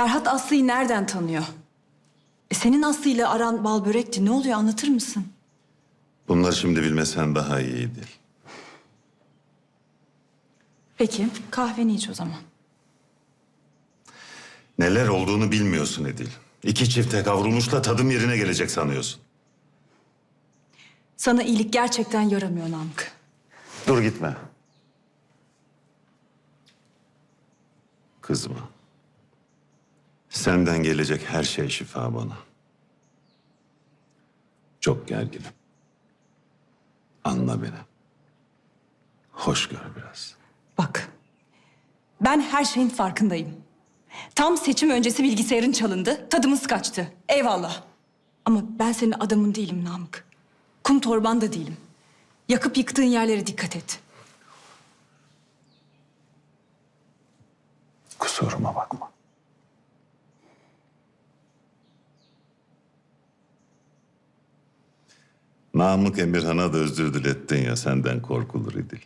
Ferhat Aslı'yı nereden tanıyor? E senin Aslı ile aran bal börekti. Ne oluyor anlatır mısın? Bunları şimdi bilmesen daha iyiydi. Peki kahveni iç o zaman. Neler olduğunu bilmiyorsun Edil. İki çifte kavrulmuşla tadım yerine gelecek sanıyorsun. Sana iyilik gerçekten yaramıyor Namık. Dur gitme. Kızma. Senden gelecek her şey şifa bana. Çok gerginim. Anla beni. Hoş gör biraz. Bak ben her şeyin farkındayım. Tam seçim öncesi bilgisayarın çalındı. Tadımız kaçtı. Eyvallah. Ama ben senin adamın değilim Namık. Kum torban da değilim. Yakıp yıktığın yerlere dikkat et. Kusuruma bakma. Namık Emirhan'a da özür dilettin ya senden korkulur İdil.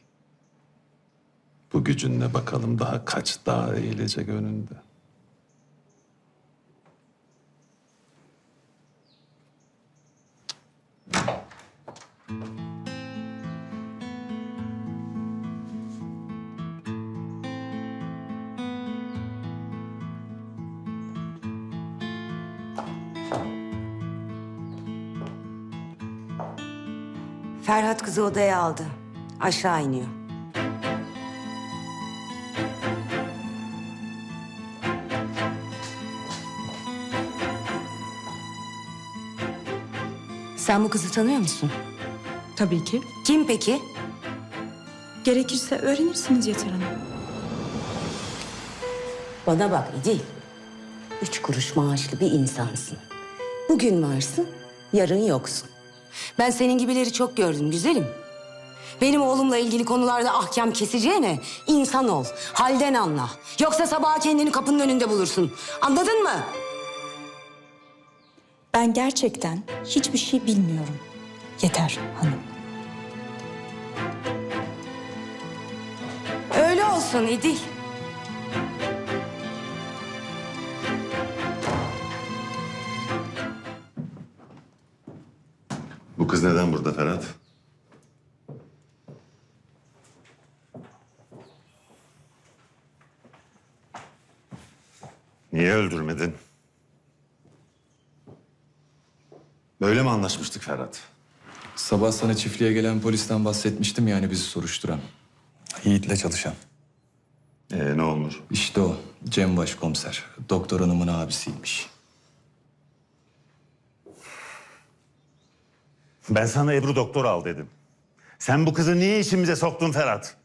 Bu gücünle bakalım daha kaç daha eğilecek önünde. Ferhat kızı odaya aldı. Aşağı iniyor. Sen bu kızı tanıyor musun? Tabii ki. Kim peki? Gerekirse öğrenirsiniz Yeter Hanım. Bana bak İdil. Üç kuruş maaşlı bir insansın. Bugün varsın, yarın yoksun. Ben senin gibileri çok gördüm güzelim. Benim oğlumla ilgili konularda ahkam keseceğine insan ol, halden anla. Yoksa sabaha kendini kapının önünde bulursun. Anladın mı? Ben gerçekten hiçbir şey bilmiyorum. Yeter hanım. Öyle olsun İdil. Neden burada Ferhat? Niye öldürmedin? Böyle mi anlaşmıştık Ferhat? Sabah sana çiftliğe gelen polisten bahsetmiştim yani bizi soruşturan. Yiğit'le çalışan. Ee, ne olmuş? İşte o Cem Başkomiser. Doktor hanımın abisiymiş. Ben sana Ebru doktor al dedim. Sen bu kızı niye işimize soktun Ferhat?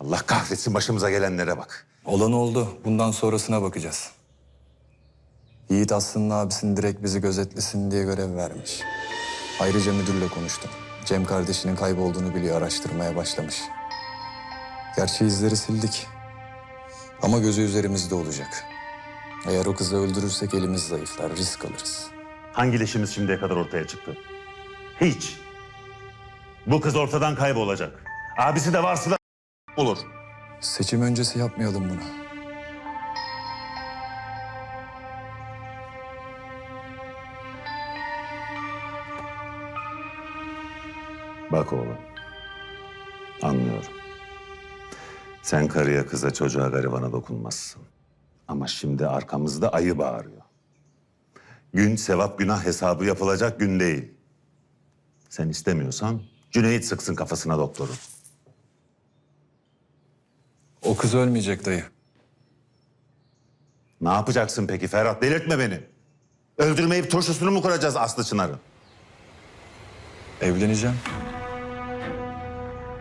Allah kahretsin başımıza gelenlere bak. Olan oldu. Bundan sonrasına bakacağız. Yiğit Aslı'nın abisini direkt bizi gözetlesin diye görev vermiş. Ayrıca müdürle konuştum. Cem kardeşinin kaybolduğunu biliyor, araştırmaya başlamış. Gerçi izleri sildik. Ama gözü üzerimizde olacak. Eğer o kızı öldürürsek elimiz zayıflar, risk alırız. Hangi leşimiz şimdiye kadar ortaya çıktı? Hiç. Bu kız ortadan kaybolacak. Abisi de varsa da olur. Seçim öncesi yapmayalım bunu. Bak oğlum. Anlıyorum. Sen karıya, kıza, çocuğa, garibana dokunmazsın. Ama şimdi arkamızda ayı bağırıyor. Gün sevap günah hesabı yapılacak gün değil. Sen istemiyorsan Cüneyt sıksın kafasına doktoru. O kız ölmeyecek dayı. Ne yapacaksın peki Ferhat? Delirtme beni. Öldürmeyip turşusunu mu kuracağız Aslı Çınar'ın? Evleneceğim.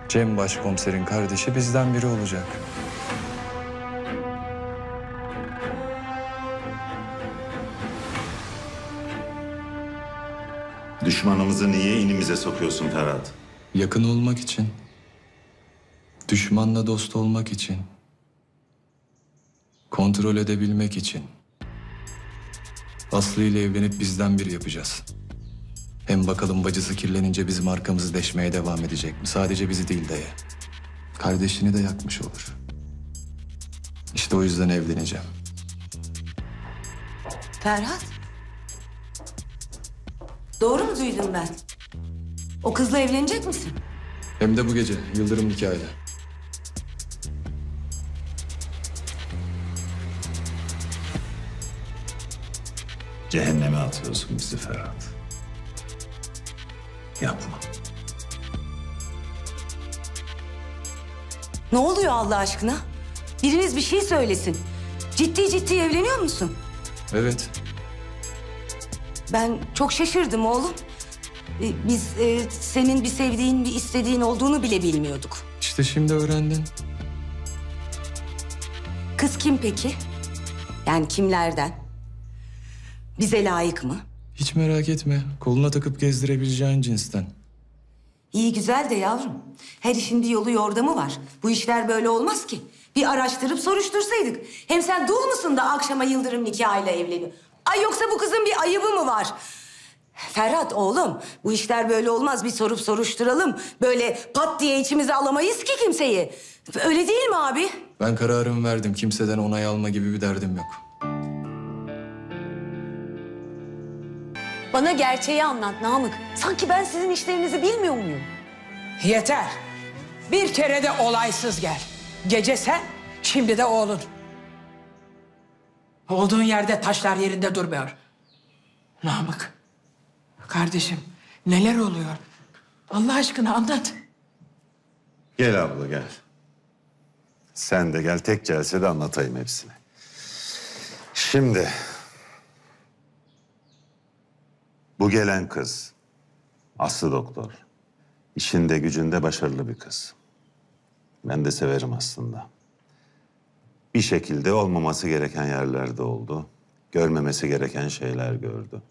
Cem başkomiserin kardeşi bizden biri olacak. Düşmanımızı niye inimize sokuyorsun Ferhat? Yakın olmak için. Düşmanla dost olmak için. Kontrol edebilmek için. Aslı ile evlenip bizden biri yapacağız. Hem bakalım bacısı kirlenince bizim arkamızı deşmeye devam edecek mi? Sadece bizi değil dayı. Kardeşini de yakmış olur. İşte o yüzden evleneceğim. Ferhat. Doğru mu duydum ben? O kızla evlenecek misin? Hem de bu gece Yıldırım nikahıyla. Cehenneme atıyorsun bizi Ferhat. Yapma. Ne oluyor Allah aşkına? Biriniz bir şey söylesin. Ciddi ciddi evleniyor musun? Evet. Ben çok şaşırdım oğlum. Ee, Biz e, senin bir sevdiğin, bir istediğin olduğunu bile bilmiyorduk. İşte şimdi öğrendin. Kız kim peki? Yani kimlerden? Bize layık mı? Hiç merak etme. Koluna takıp gezdirebileceğin cinsten. İyi güzel de yavrum. Her işin bir yolu yordamı var. Bu işler böyle olmaz ki. Bir araştırıp soruştursaydık. Hem sen dul musun da akşama Yıldırım nikahıyla evleniyor? Ay yoksa bu kızın bir ayıbı mı var? Ferhat oğlum bu işler böyle olmaz. Bir sorup soruşturalım. Böyle pat diye içimize alamayız ki kimseyi. Öyle değil mi abi? Ben kararımı verdim. Kimseden onay alma gibi bir derdim yok. Bana gerçeği anlat Namık. Sanki ben sizin işlerinizi bilmiyor muyum? Yeter. Bir kere de olaysız gel. Gece sen, şimdi de oğlun. Olduğun yerde taşlar yerinde durmuyor. Namık, kardeşim neler oluyor? Allah aşkına anlat. Gel abla gel. Sen de gel tek celsede anlatayım hepsini. Şimdi bu gelen kız Aslı doktor. İşinde gücünde başarılı bir kız. Ben de severim aslında. Bir şekilde olmaması gereken yerlerde oldu. Görmemesi gereken şeyler gördü.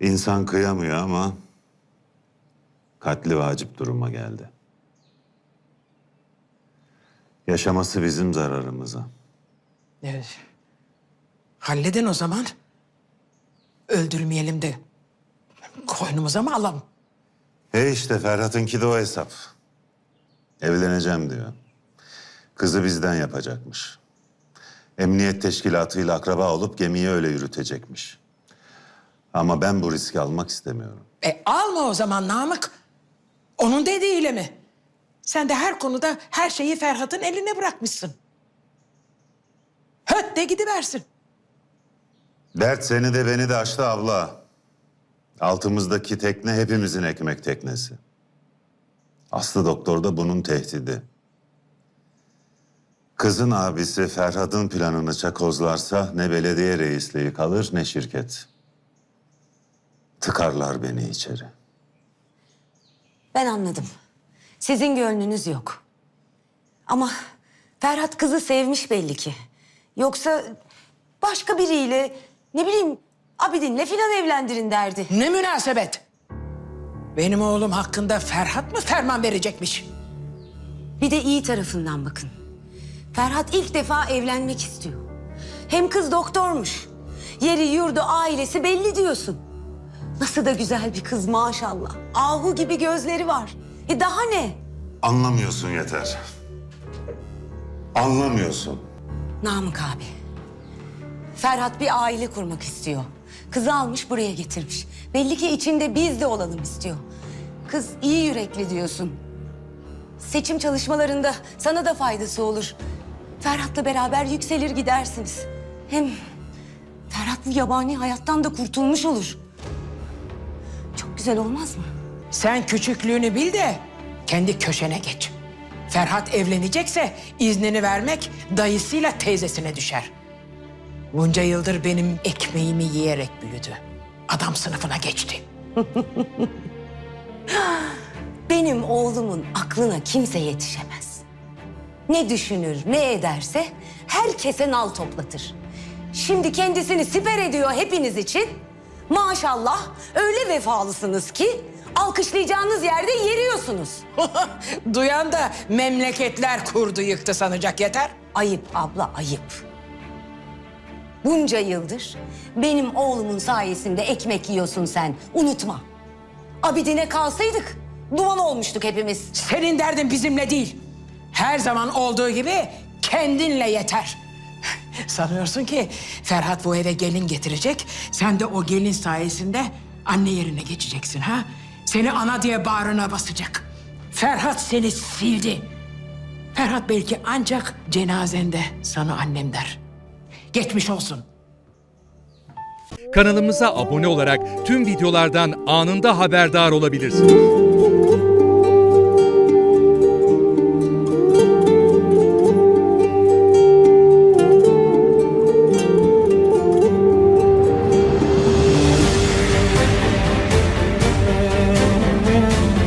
İnsan kıyamıyor ama katli vacip duruma geldi. Yaşaması bizim zararımıza. Evet. Halledin o zaman. Öldürmeyelim de koynumuza mı alalım? E işte Ferhat'ınki de o hesap. Evleneceğim diyor. Kızı bizden yapacakmış. Emniyet teşkilatıyla akraba olup gemiyi öyle yürütecekmiş. Ama ben bu riski almak istemiyorum. E alma o zaman Namık. Onun dediğiyle mi? Sen de her konuda her şeyi Ferhat'ın eline bırakmışsın. Höt de gidiversin. Dert seni de beni de aştı abla. Altımızdaki tekne hepimizin ekmek teknesi. Aslı doktor da bunun tehdidi. Kızın abisi Ferhat'ın planını çakozlarsa ne belediye reisliği kalır ne şirket. Tıkarlar beni içeri. Ben anladım. Sizin gönlünüz yok. Ama Ferhat kızı sevmiş belli ki. Yoksa başka biriyle ne bileyim Abidin'le filan evlendirin derdi. Ne münasebet. Benim oğlum hakkında Ferhat mı ferman verecekmiş? Bir de iyi tarafından bakın. Ferhat ilk defa evlenmek istiyor. Hem kız doktormuş. Yeri yurdu ailesi belli diyorsun. Nasıl da güzel bir kız maşallah. Ahu gibi gözleri var. E daha ne? Anlamıyorsun yeter. Anlamıyorsun. Namık abi. Ferhat bir aile kurmak istiyor. Kızı almış buraya getirmiş. Belli ki içinde biz de olalım istiyor. Kız iyi yürekli diyorsun. Seçim çalışmalarında sana da faydası olur. Ferhat'la beraber yükselir gidersiniz. Hem Ferhat bu yabani hayattan da kurtulmuş olur. Çok güzel olmaz mı? Sen küçüklüğünü bil de kendi köşene geç. Ferhat evlenecekse iznini vermek dayısıyla teyzesine düşer. Bunca yıldır benim ekmeğimi yiyerek büyüdü. Adam sınıfına geçti. Benim oğlumun aklına kimse yetişemez. Ne düşünür, ne ederse herkese nal toplatır. Şimdi kendisini siper ediyor hepiniz için. Maşallah öyle vefalısınız ki alkışlayacağınız yerde yeriyorsunuz. Duyan da memleketler kurdu yıktı sanacak yeter. Ayıp abla ayıp. Bunca yıldır benim oğlumun sayesinde ekmek yiyorsun sen. Unutma. Abidine kalsaydık duman olmuştuk hepimiz. Senin derdin bizimle değil. Her zaman olduğu gibi kendinle yeter. Sanıyorsun ki Ferhat bu eve gelin getirecek. Sen de o gelin sayesinde anne yerine geçeceksin ha? Seni ana diye bağrına basacak. Ferhat seni sildi. Ferhat belki ancak cenazende sana annem der. Geçmiş olsun. Kanalımıza abone olarak tüm videolardan anında haberdar olabilirsiniz.